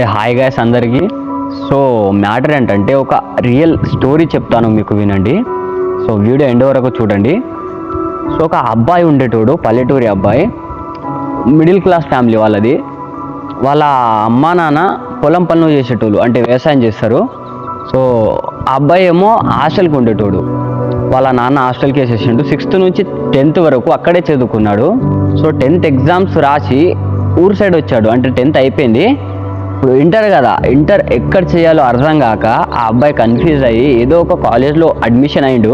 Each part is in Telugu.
హాయ్ గాయస్ అందరికీ. సో మ్యాటర్ ఏంటంటే ఒక రియల్ స్టోరీ చెప్తాను మీకు వినండి. సో వీడియో ఎండ్ వరకు చూడండి. సో ఒక అబ్బాయి ఉండేటోడు పల్లెటూరి అబ్బాయి. మిడిల్ క్లాస్ ఫ్యామిలీ వాళ్ళది. వాళ్ళ అమ్మ నాన్న పొలం పనులు చేసేటోళ్ళు అంటే వ్యవసాయం చేస్తారు. సో ఆ అబ్బాయి ఏమో హాస్టల్కి ఉండేటోడు. వాళ్ళ నాన్న హాస్టల్కి వేసేసిండు. సిక్స్త్ నుంచి టెన్త్ వరకు అక్కడే చదువుకున్నాడు. సో టెన్త్ ఎగ్జామ్స్ రాసి ఊరు సైడ్ వచ్చాడు. అంటే టెన్త్ అయిపోయింది. ఇప్పుడు ఇంటర్ కదా ఇంటర్ ఎక్కడ చేయాలో అర్థం కాక ఆ అబ్బాయి కన్ఫ్యూజ్ అయ్యి ఏదో ఒక కాలేజ్లో అడ్మిషన్ అయిండు.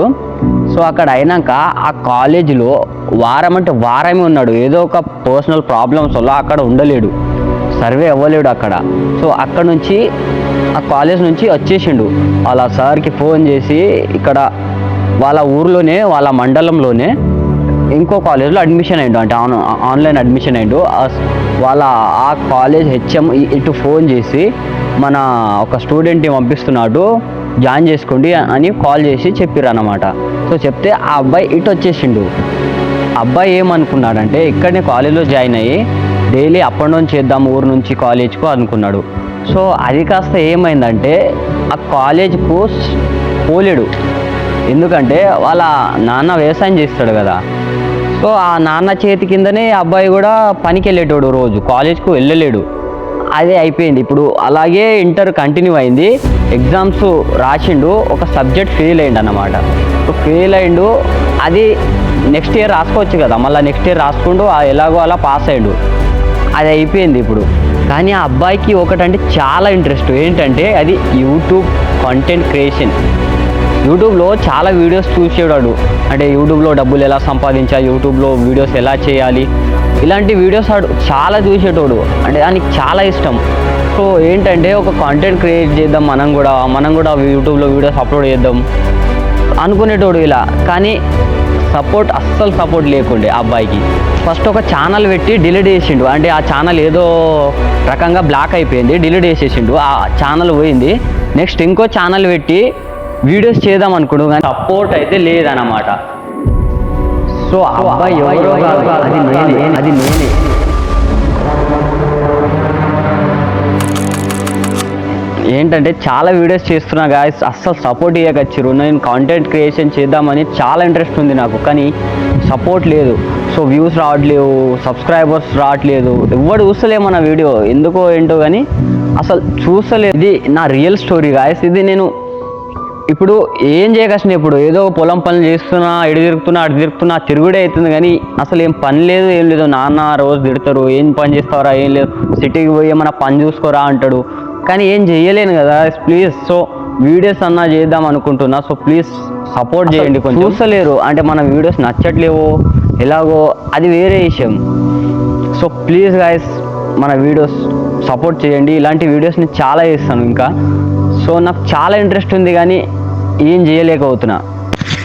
సో అక్కడ అయినాక ఆ కాలేజీలో వారం అంటే వారమే ఉన్నాడు ఏదో ఒక పర్సనల్ ప్రాబ్లమ్స్ వల్ల అక్కడ ఉండలేడు. సర్వే అవ్వలేడు అక్కడ. సో అక్కడ నుంచి ఆ కాలేజ్ నుంచి వచ్చేసిండు. వాళ్ళ సార్కి ఫోన్ చేసి ఇక్కడ వాళ్ళ ఊర్లోనే వాళ్ళ మండలంలోనే ఇంకో కాలేజ్లో అడ్మిషన్ అయ్యిండు అంటే ఆన్ ఆన్లైన్ అడ్మిషన్ అయ్యిండు వాళ్ళ ఆ కాలేజ్ హెచ్ఎం ఇటు ఫోన్ చేసి మన ఒక స్టూడెంట్ని పంపిస్తున్నాడు. జాయిన్ చేసుకోండి అని కాల్ చేసి చెప్పారు అనమాట సో చెప్తే ఆ అబ్బాయి ఇటు వచ్చేసిండు. అబ్బాయి ఏమనుకున్నాడంటే ఇక్కడనే కాలేజ్లో జాయిన్ అయ్యి డైలీ అప్ అండ్ డౌన్ చేద్దాం ఊరు నుంచి కాలేజ్కు అనుకున్నాడు. సో అది కాస్త ఏమైందంటే ఆ కాలేజ్కు పోలేడు. ఎందుకంటే వాళ్ళ నాన్న వ్యవసాయం చేస్తాడు కదా. సో ఆ నాన్న చేతి కిందనే ఆ అబ్బాయి కూడా పనికి వెళ్ళేటోడు రోజు కాలేజ్కు వెళ్ళలేడు. అదే అయిపోయింది. ఇప్పుడు అలాగే ఇంటర్ కంటిన్యూ అయింది. ఎగ్జామ్స్ రాసిండు. ఒక సబ్జెక్ట్ ఫెయిల్ అయ్యిండు అనమాట సో ఫెయిల్ అయిండు. అది నెక్స్ట్ ఇయర్ రాసుకోవచ్చు కదా. మళ్ళీ నెక్స్ట్ ఇయర్ రాసుకుండు. ఎలాగో అలా పాస్ అయ్యిండు అది అయిపోయింది ఇప్పుడు. కానీ ఆ అబ్బాయికి ఒకటంటే చాలా ఇంట్రెస్ట్. ఏంటంటే అది యూట్యూబ్ కంటెంట్ క్రియేషన్. యూట్యూబ్లో చాలా వీడియోస్ చూసేవాడు. అంటే యూట్యూబ్లో డబ్బులు ఎలా సంపాదించాలి యూట్యూబ్లో వీడియోస్ ఎలా చేయాలి ఇలాంటి వీడియోస్ ఆడు చాలా చూసేటోడు. అంటే దానికి చాలా ఇష్టం. సో ఏంటంటే ఒక కంటెంట్ క్రియేట్ చేద్దాం మనం కూడా మనం కూడా యూట్యూబ్లో వీడియోస్ అప్లోడ్ చేద్దాం అనుకునేటోడు ఇలా. కానీ సపోర్ట్ అస్సలు సపోర్ట్ లేకుండే ఆ అబ్బాయికి. ఫస్ట్ ఒక ఛానల్ పెట్టి డిలీట్ చేసిండు. అంటే ఆ ఛానల్ ఏదో రకంగా బ్లాక్ అయిపోయింది డిలీట్ చేసేసిండు. ఆ ఛానల్ పోయింది. నెక్స్ట్ ఇంకో ఛానల్ పెట్టి వీడియోస్ చేద్దాం అనుకోడు కానీ సపోర్ట్ అయితే లేదన్నమాట. సో అబ్బాయి ఎవరో అది నేనే అది నేనే. ఏంటంటే చాలా వీడియోస్ చేస్తున్నా గాయస్ అస్సలు సపోర్ట్ ఇవ్వకొచ్చారు నేను కాంటెంట్ క్రియేషన్ చేద్దామని చాలా ఇంట్రెస్ట్ ఉంది నాకు కానీ సపోర్ట్ లేదు. సో వ్యూస్ రావట్లేవు సబ్స్క్రైబర్స్ రావట్లేదు. ఎవడు చూస్తలే మన వీడియో ఎందుకో ఏంటో కానీ అసలు చూస్తలేదు. ఇది నా రియల్ స్టోరీ గాయస్ ఇది నేను ఇప్పుడు ఏం చేయకసిన ఇప్పుడు? ఏదో పొలం పనులు చేస్తున్నా ఎడు తిరుగుతున్నా అటు తిరుగుతున్నా తిరుగుడే అవుతుంది కానీ అసలు ఏం పని లేదు ఏం లేదు. నాన్న రోజు తిడతారు ఏం పని చేస్తావరా ఏం లేదు. సిటీకి పోయి ఏమన్నా పని చూసుకోరా అంటాడు. కానీ ఏం చేయలేను కదా ప్లీజ్ సో వీడియోస్ అన్నా చేద్దాం అనుకుంటున్నా. సో ప్లీజ్ సపోర్ట్ చేయండి కొంచెం. చూస్తలేరు. అంటే మన వీడియోస్ నచ్చట్లేవో ఎలాగో అది వేరే విషయం. సో ప్లీజ్ గాయస్ మన వీడియోస్ సపోర్ట్ చేయండి. ఇలాంటి వీడియోస్ నేను చాలా చేస్తాను ఇంకా. సో నాకు చాలా ఇంట్రెస్ట్ ఉంది కానీ ఏం చేయలేకపోతున్నా.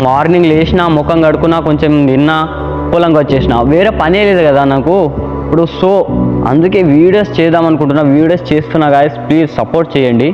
మార్నింగ్ లేచిన ముఖం కడుకున్నా కొంచెం నిన్నా పొలంకి వచ్చేసిన. వేరే పనే లేదు కదా నాకు. ఇప్పుడు సో అందుకే వీడియోస్ చేద్దాం అనుకుంటున్నా. వీడియోస్ చేస్తున్నా గాయస్ ప్లీజ్ సపోర్ట్ చేయండి.